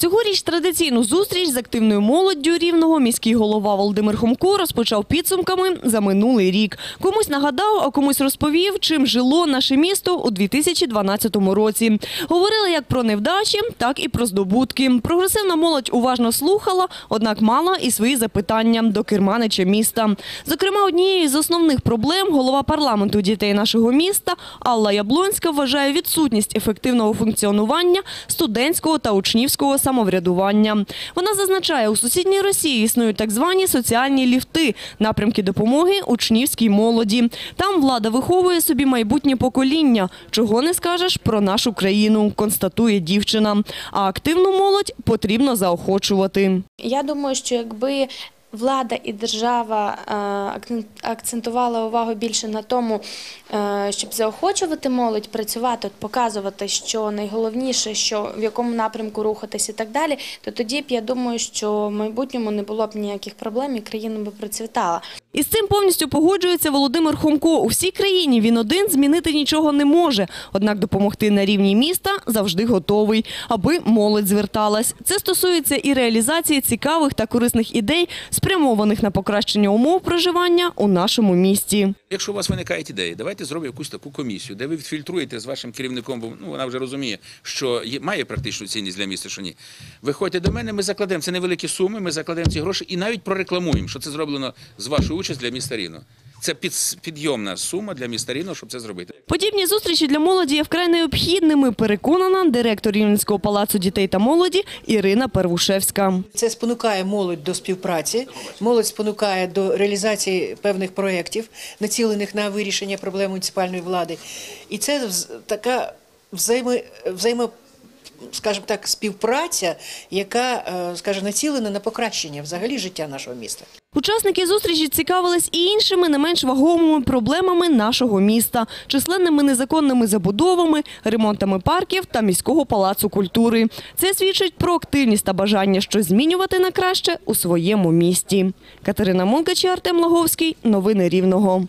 Цьогоріч традиційну зустріч з активною молоддю рівного міський голова Володимир Хомко розпочав підсумками за минулий рік. Комусь нагадав, а комусь розповів, чим жило наше місто у 2012 році. Говорили як про невдачі, так і про здобутки. Прогресивна молодь уважно слухала, однак мала і свої запитання до керманича міста. Зокрема, однією з основних проблем голова парламенту дітей нашого міста Алла Яблонська вважає відсутність ефективного функціонування студентського та учнівського самоврядування. Вона зазначає, у сусідній Росії існують так звані соціальні ліфти, напрямки допомоги учнівській молоді. Там влада виховує собі майбутнє покоління. Чого не скажеш про нашу країну, констатує дівчина. А активну молодь потрібно заохочувати. Я думаю, що якби влада і держава е, акцентувала увагу більше на тому, е, щоб заохочувати молодь працювати, показувати, що найголовніше, що в якому напрямку рухатись і так далі, то тоді б я думаю, що в майбутньому не було б ніяких проблем і країна би процвітала. І з цим повністю погоджується Володимир Хомко. У всій країні він один змінити нічого не може. Однак допомогти на рівні міста завжди готовий, аби молодь зверталась. Це стосується і реалізації цікавих та корисних ідей, спрямованих на покращення умов проживання у нашому місті. Якщо у вас виникають ідеї, давайте зробимо якусь таку комісію, де ви відфільтруєте з вашим керівником, бо ну, вона вже розуміє, що є, має практичну цінність для міста, що ні. Виходьте до мене, ми закладемо це невеликі суми, ми закладемо ці гроші і навіть прорекламуємо, що це зроблено з вашою участю для міста Рівно. Це під, підйомна сума для міста Рівно, щоб це зробити. Подібні зустрічі для молоді є вкрай необхідними, переконана директор Рівненського палацу дітей та молоді Ірина Первушевська. Це спонукає молодь до співпраці, молодь спонукає до реалізації певних проєктів, націлених на вирішення проблем муніципальної влади. І це така взаємо, взаємо скажімо так, співпраця, яка, е, скажімо, націлена на покращення взагалі життя нашого міста. Учасники зустрічі цікавились і іншими не менш вагомими проблемами нашого міста, численними незаконними забудовами, ремонтами парків та міського палацу культури. Це свідчить про активність та бажання щось змінювати на краще у своєму місті. Катерина Мункач, Артем Лаговський. Новини Рівного.